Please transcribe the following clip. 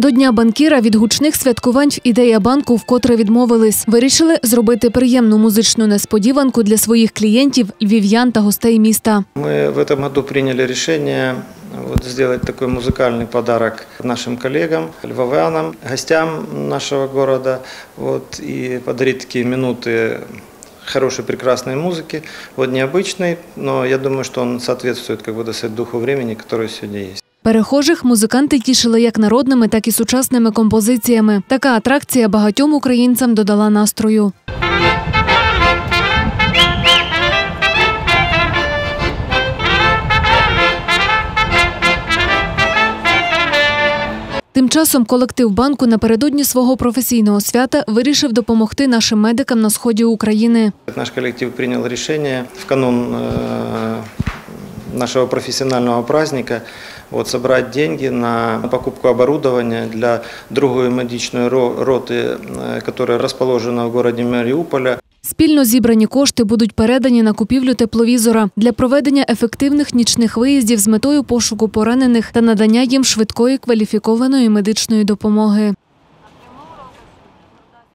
До Дня банкіра від гучних святкувань в ідея банку вкотре відмовились. Вирішили зробити приємну музичну несподіванку для своїх клієнтів, львів'ян та гостей міста. Мы в этом году приняли решение вот, сделать такой музыкальный подарок нашим коллегам, львовянам, гостям нашего города вот, и подарить такие минуты хорошей, прекрасной музыки. Вот необычный, но я думаю, что он соответствует, как бы, так сказать, духу времени, который сегодня есть. Перехожих музиканти тішили як народними, так і сучасними композиціями. Така атракція багатьом українцям додала настрою. Тим часом колектив банку напередодні свого професійного свята вирішив допомогти нашим медикам на сході України. Наш коллектив принял решение в канун э, нашего профессионального праздника вот, собрать деньги на покупку оборудования для другой медичной ро- роты, э, которая расположена в городе Мариуполя. Спільно зібрані кошти будуть передані на купівлю тепловізора для проведення ефективних нічних виїздів з метою пошуку поранених та надання їм швидкої кваліфікованої медичної допомоги.